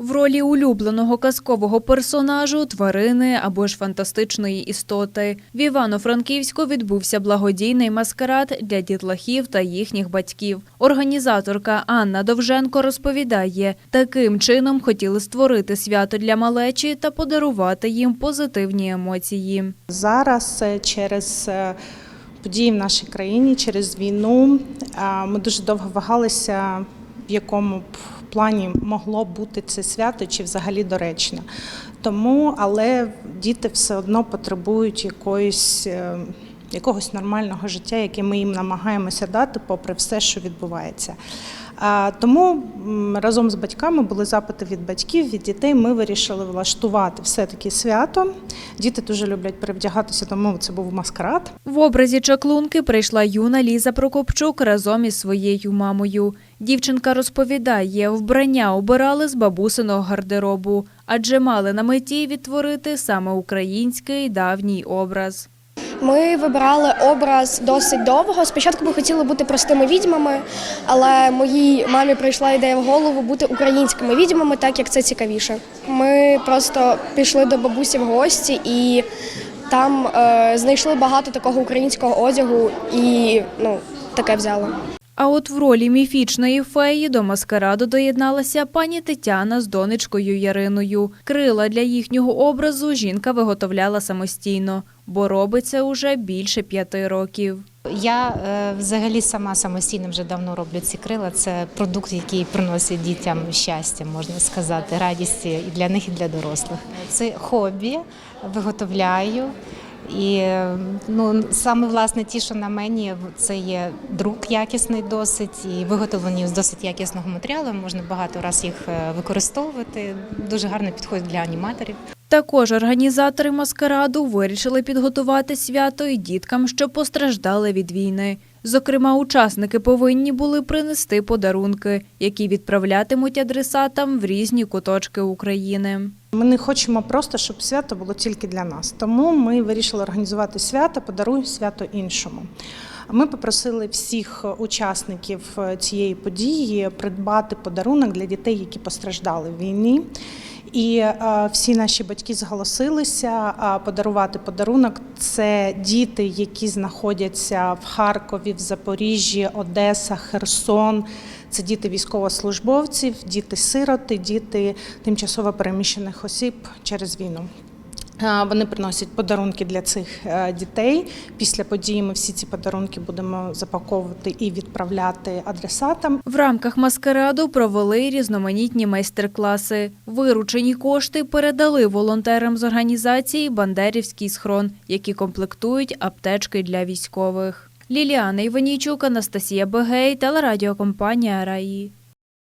В ролі улюбленого казкового персонажу, тварини або ж фантастичної істоти. В Івано-Франківську відбувся благодійний маскарад для дітлахів та їхніх батьків. Організаторка Анна Довженко розповідає, таким чином хотіли створити свято для малечі та подарувати їм позитивні емоції. Зараз е, через е, події в нашій країні, через війну е, ми дуже довго вагалися, в якому б плані могло бути це свято чи взагалі доречно. Тому, але діти все одно потребують якоїсь. е, Якогось нормального життя, яке ми їм намагаємося дати, попри все, що відбувається. Тому разом з батьками були запити від батьків, від дітей. Ми вирішили влаштувати все-таки свято. Діти дуже люблять перевдягатися, тому це був маскарад. В образі чаклунки прийшла юна Ліза Прокопчук разом із своєю мамою. Дівчинка розповідає, вбрання обирали з бабусиного гардеробу, адже мали на меті відтворити саме український давній образ. Ми вибирали образ досить довго. Спочатку ми хотіли бути простими відьмами, але моїй мамі прийшла ідея в голову бути українськими відьмами, так як це цікавіше. Ми просто пішли до бабусі в гості і там е, знайшли багато такого українського одягу і ну, таке взяли. А от в ролі міфічної феї до маскараду доєдналася пані Тетяна з донечкою Яриною. Крила для їхнього образу жінка виготовляла самостійно, бо робить це уже більше п'яти років. Я е, взагалі сама самостійно вже давно роблю ці крила. Це продукт, який приносить дітям щастя, можна сказати, радість і для них, і для дорослих. Це хобі, виготовляю. І ну, саме власне ті, що на мені, це є друк якісний досить і виготовлені з досить якісного матеріалу. Можна багато разів їх е, використовувати. Дуже гарно підходить для аніматорів. Також організатори маскараду вирішили підготувати свято і діткам, що постраждали від війни. Зокрема, учасники повинні були принести подарунки, які відправлятимуть адресатам в різні куточки України. Ми не хочемо просто, щоб свято було тільки для нас. Тому ми вирішили організувати свято, подаруй свято іншому. Ми попросили всіх учасників е, цієї події придбати подарунок для дітей, які постраждали в війні. І е, всі наші батьки зголосилися подарувати подарунок. Це діти, які знаходяться в Харкові, в Запоріжжі, Одеса, Херсон. Це діти військовослужбовців, діти-сироти, діти тимчасово переміщених осіб через війну. Вони приносять подарунки для цих е, дітей. Після події ми всі ці подарунки будемо запаковувати і відправляти адресатам. В рамках маскараду провели різноманітні майстер-класи. Виручені кошти передали волонтерам з організації Бандерівський схрон, які комплектують аптечки для військових. Ліліана Іванійчук, Анастасія Бегей, телерадіокомпанія Раї.